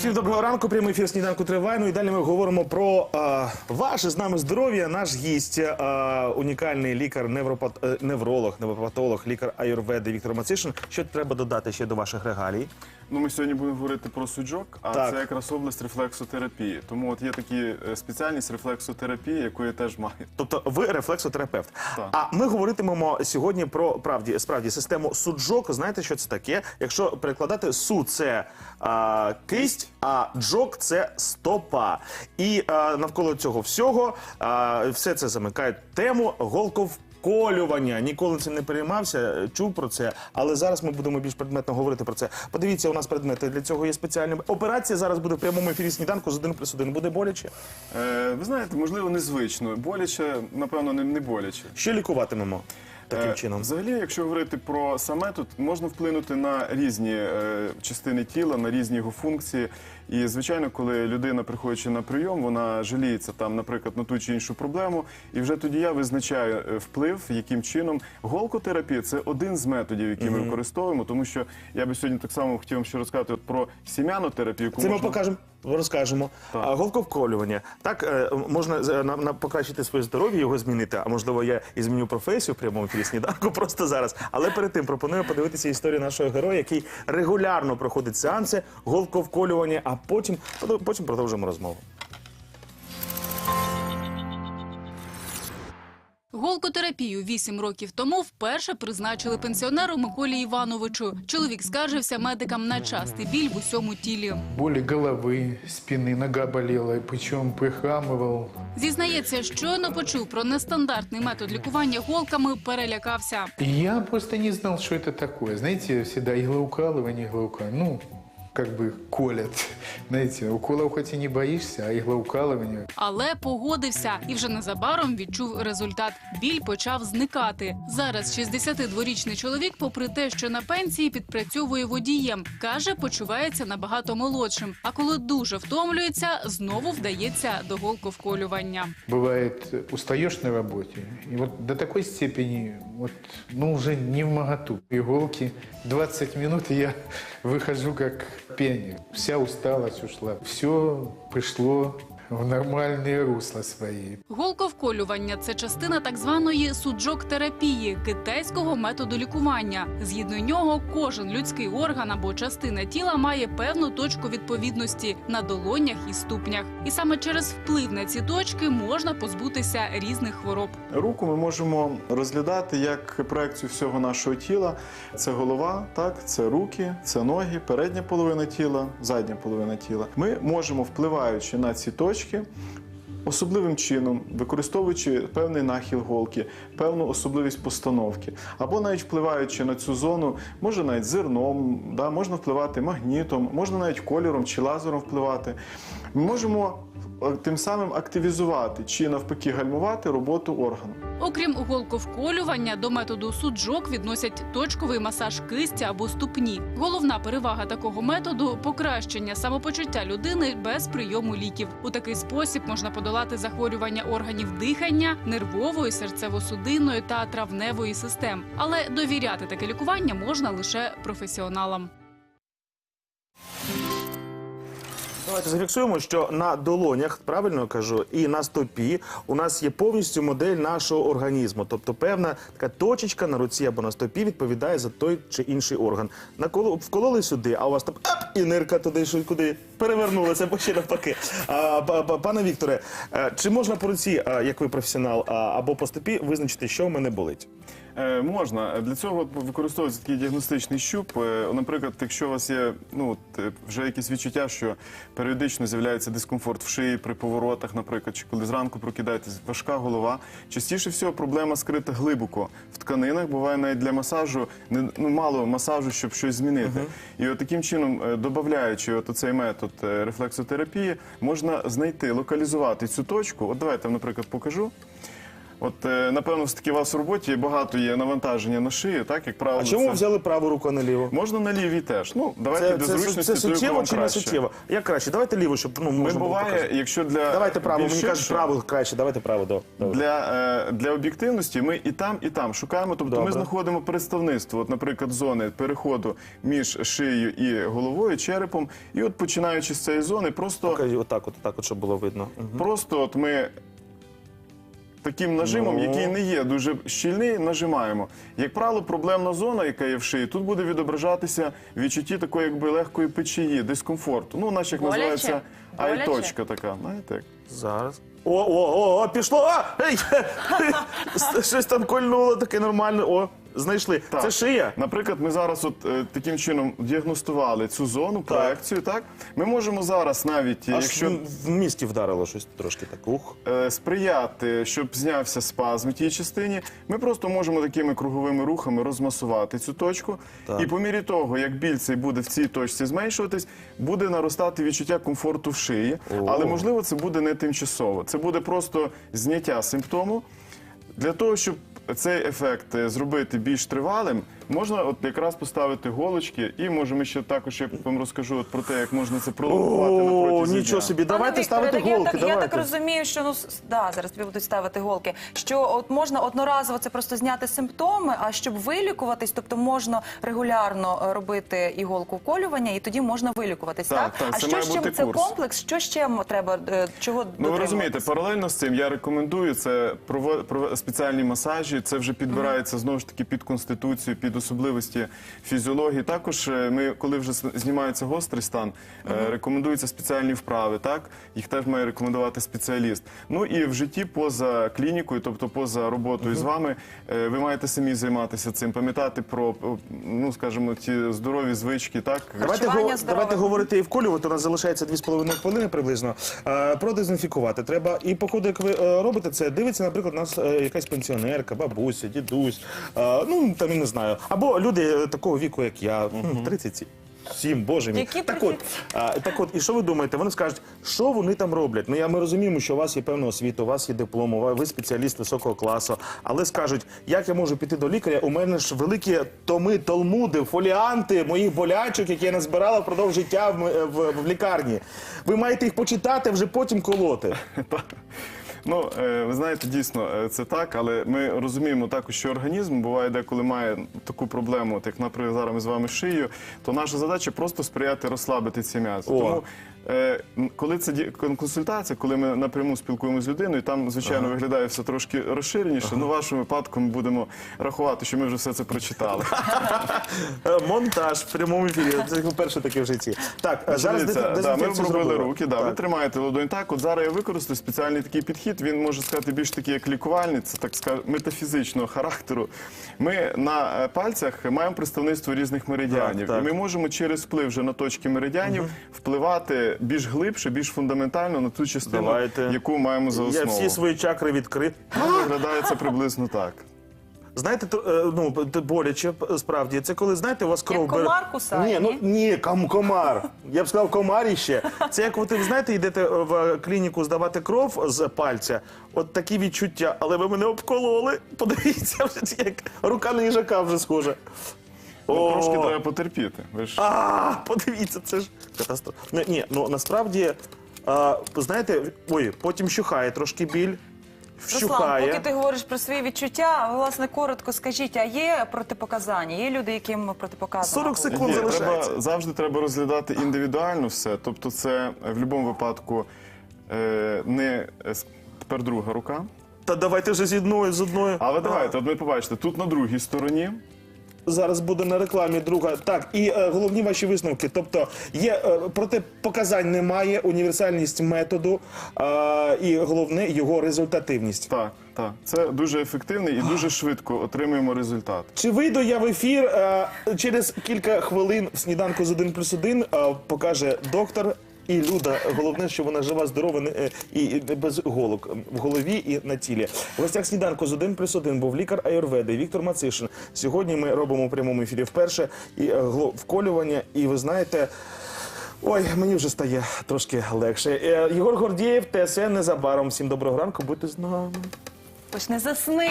Всім доброго ранку. Прямий ефір сніданку триває. Ну і далі ми говоримо про е, ваше з нами здоров'я. Наш гість, е, унікальний лікар, невропат, е, невролог, невропатолог, лікар аюрведи Віктор Мацишин. Що треба додати ще до ваших регалій? Ну, ми сьогодні будемо говорити про суджок, а Так. це якраз область рефлексотерапії. Тому от є такі е, спеціальність рефлексотерапії, яку я теж маю. Тобто ви рефлексотерапевт. Так. А ми говоритимемо сьогодні про правді справді систему суджок. Знаєте, що це таке? Якщо перекладати су це а, кисть, а джок це стопа. І а, навколо цього всього а, все це замикає тему голковколювання. Ніколи цим не переймався, чув про це, але зараз ми будемо більш предметно говорити про це. Подивіться, у нас предмети для цього є спеціальні. Операція зараз буде в прямому ефірі сніданку з один плюс один. Буде боляче. Е, ви знаєте, можливо, незвично. Боляче, напевно, не, не боляче. Що лікуватимемо таким Е, чином? Взагалі, якщо говорити про сам метод, можна вплинути на різні е, частини тіла, на різні його функції. І звичайно, коли людина, приходячи на прийом, вона жаліється там, наприклад, на ту чи іншу проблему, і вже тоді я визначаю е, вплив, яким чином голкотерапія це один з методів, які ми використовуємо, тому що я би сьогодні так само хотів вам ще розказати от про сім'яну терапію. яку Це ми можна- покажемо, розкажемо. Так. А, Голковколювання. Так е, можна е, на, на- покращити своє здоров'я, його змінити. А можливо, я і зміню професію в прямому ефірі сніданку просто зараз. Але перед тим пропоную подивитися історію нашого героя, який регулярно проходить сеанси голковколювання, а потім, потім продовжимо розмову. Голкотерапію вісім років тому вперше призначили пенсіонеру Миколі Івановичу. Чоловік скаржився медикам на частий біль в усьому тілі. Боли головы, спины, нога болела, причем прихрамывал. Зізнається, щойно почув про нестандартний метод лікування голками, перелякався. И я просто не знал, что это такое. Знаете, всегда иглоукалывание, иглоукалывание. Ну, как бы колят. Знаете, уколов хоть и не боишься, а иглоукалывание. Але погодився і вже незабаром відчув результат. Біль почав зникати. Зараз 62-річний чоловік, попри те, що на пенсії підпрацьовує водієм, каже, почувається набагато молодшим. А коли дуже втомлюється, знову вдається до голковколювання. Бывает, э, устаешь на работе, и вот до такой степени, вот, ну, уже не в моготу. Иголки 20 минут, и я выхожу как пионер. Вся усталость ушла. Все пришло в нормальные русла свои. Голковколювання це частина так званої суджок-терапії китайського методу лікування. Згідно нього, кожен людський орган або частина тіла має певну точку відповідності на долонях і ступнях. І саме через вплив на ці точки можна позбутися різних хвороб. Руку ми можемо розглядати як проекцію всього нашого тіла. Це голова, так, це руки, це ноги, передня половина тіла, задня половина тіла. Ми можемо, впливаючи на ці точки, точки особливим чином, використовуючи певний нахил голки, певну особливість постановки, або навіть впливаючи на цю зону, може навіть зерном, да, можна впливати магнітом, можна навіть кольором чи лазером впливати. Ми можемо е, тим самим активізувати чи навпаки гальмувати роботу органу. Окрім голковколювання, до методу суджок відносять точковий масаж кисті або ступні. Головна перевага такого методу покращення самопочуття людини без прийому ліків. У такий спосіб можна подолати захворювання органів дихання, нервової, серцево-судинної та травневої систем. Але довіряти таке лікування можна лише професіоналам. Давайте зафіксуємо, що на долонях, правильно кажу, і на стопі у нас є повністю модель нашого організму. Тобто певна така точечка на руці або на стопі відповідає за той чи інший орган. Наколо вкололи сюди, а у вас там ап, і нирка туди, що куди перевернулася, бо ще навпаки. Пане Вікторе, е, чи можна по руці, як ви професіонал, або по стопі визначити, що в мене болить? Е, можна для цього використовується такий діагностичний щуп. Е, наприклад, якщо у вас є ну от, е, вже якісь відчуття, що періодично з'являється дискомфорт в шиї при поворотах, наприклад, чи коли зранку прокидаєтесь, важка голова. Частіше всього проблема скрита глибоко в тканинах. Буває навіть для масажу не ну мало масажу, щоб щось змінити. І от таким чином, е, додаючи от цей метод е, рефлексотерапії, можна знайти, локалізувати цю точку. От давайте, наприклад, покажу. От е, напевно, все таки у вас в роботі багато є навантаження на шию, так як правило. А чому це... взяли праву руку, а не ліву? Можна на лівій теж. Ну давайте Це, для це, зручності це суттєво чи не суттєво? Як краще? Давайте ліву, щоб ну, Ми можна було буває, показати. якщо для Давайте право, мені кажуть, право краще, давайте право. до- Для, е, для об'єктивності ми і там, і там шукаємо. Тобто Добре. ми знаходимо представництво, от, наприклад, зони переходу між шиєю і головою, черепом. І от починаючи з цієї зони, просто, Покажи, Отак, от, отак, от, щоб було видно. Мгм. просто от ми таким нажимом, Ну. який не є дуже щільний, нажимаємо. Як правило, проблемна зона, яка є в шиї, тут буде відображатися відчутті такої якби легкої печії, дискомфорту. Ну, наче як Боляче? називається Боляче? ай-точка така. Знаєте? як? Зараз. О, о, о, о, пішло! А! Ей! Щось там кольнуло, таке нормальне. О, знайшли. Так. Це шия. Наприклад, ми зараз от е, таким чином діагностували цю зону, проекцію. Так ми можемо зараз навіть, Аж якщо в- в місті вдарило щось трошки так. Ух. е, сприяти, щоб знявся спазм в тій частині, ми просто можемо такими круговими рухами розмасувати цю точку. Так. І по мірі того, як біль цей буде в цій точці зменшуватись, буде наростати відчуття комфорту в шиї. О. Але можливо, це буде не тимчасово. Це буде просто зняття симптому. Для того, щоб цей ефект е, зробити більш тривалим, можна от якраз поставити голочки, і може ми ще також я вам розкажу от про те, як можна це пролонгувати на О, протязі нічого дня. собі. Давайте Пане ставити Вікторе, голки. Я так, я давайте. так розумію, що ну с- да, зараз тобі будуть ставити голки. Що от можна одноразово це просто зняти симптоми, а щоб вилікуватись, тобто можна регулярно е, робити іголку вколювання, і тоді можна вилікуватись. Так, Так, так, а це що має ще бути це курс. комплекс? Що ще м- треба е, чого Ну ви розумієте, паралельно з цим я рекомендую це прово- прово- спеціальні масажі. Це вже підбирається знову ж таки під конституцію, під особливості фізіології. Також е, ми, коли вже знімається гострий стан, е, рекомендуються спеціальні вправи. Так їх теж має рекомендувати спеціаліст. Ну і в житті поза клінікою, тобто поза роботою з вами, е, ви маєте самі займатися цим, пам'ятати про ну скажімо, ті здорові звички. Так Давайте, го- давайте говорити і вколювати. У нас залишається 2,5 хвилини приблизно. Е, продезінфікувати треба. І по ходу, як ви робите це, дивиться, наприклад, у нас якась пенсіонерка, бабуся, дідусь, ну там я не знаю. Або люди е, такого віку, як я, м, 37. Сім, боже мій. Які так от, а, так от, і що ви думаєте? Вони скажуть, що вони там роблять? Ну я ми розуміємо, що у вас є певна освіта, у вас є диплом, у вас- ви спеціаліст високого класу. Але скажуть, як я можу піти до лікаря? У мене ж великі томи, толмуди, фоліанти моїх болячок, які я назбирала впродовж життя в, м- в, в лікарні. Ви маєте їх почитати, вже потім колоти. Ну, е, ви знаєте, дійсно е, це так, але ми розуміємо також, що організм буває деколи має таку проблему, як, наприклад, зараз ми з вами шию, то наша задача просто сприяти розслабити ці м'язи. Тому, коли це консультація, коли ми напряму спілкуємося з людиною, там, звичайно, виглядає все трошки розширеніше. Ну, в вашому випадку ми будемо рахувати, що ми вже все це прочитали. Е, Монтаж в прямому ефірі. Це вперше таке в житті. Так, е, зараз да, ми зробили. руки, да, ви тримаєте ладонь так. От зараз я використаю спеціальний такий підхід. Він може сказати більш такий як лікувальний, це так сказати, метафізичного характеру. Ми на е, пальцях маємо представництво різних меридіанів, Так, так. і ми можемо через вплив вже на точки меридіанів впливати більш глибше, більш фундаментально на ту частину, Давайте. яку маємо за Я основу. всі свої чакри відкрив. Ну, Виглядає це приблизно так. Знаєте, е, ну т- боляче п- справді. Це коли знаєте, у вас кров Як комар кусає, Ні, ну ні? ні, ком, комар. Я б сказав, комаріще. Це як от ви знаєте, йдете в клініку здавати кров з пальця. От такі відчуття, але ви мене обкололи. Подивіться, вже це як рука на їжака вже схожа. Ну, трошки треба потерпіти. Ви ж А, подивіться, це ж катастрофа. Ну, ні, ну насправді, а, знаєте, ой, потім щухає трошки біль. Руслан, поки ти говориш про свої відчуття, власне, коротко скажіть, а є протипоказання? Є люди, яким протипоказано? 40 секунд. Є, залишається. треба, завжди треба розглядати індивідуально все. Тобто, це е, в будь-якому випадку е, не е, с- тепер друга рука. Та давайте вже з одною, з одною. Але давайте, от ви побачите, тут на другій стороні. Зараз буде на рекламі друга. Так, і е, головні ваші висновки. Тобто є е, протипоказань немає, універсальність методу е, і головне його результативність. Так, так. Це дуже ефективний і дуже швидко отримуємо результат. Чи вийду я в ефір е, через кілька хвилин в сніданку з 1 плюс 1 е, покаже доктор. І Люда, головне, що вона жива, здорова не- е, і, без голок в голові і на тілі. В гостях сніданку з 1 плюс 1 був лікар Аюрведи Віктор Мацишин. Сьогодні ми робимо у прямому ефірі вперше і е, вколювання. І ви знаєте, ой, мені вже стає трошки легше. Е, Єгор Гордієв, ТСН незабаром. Всім доброго ранку, будьте з нами. Почне засни.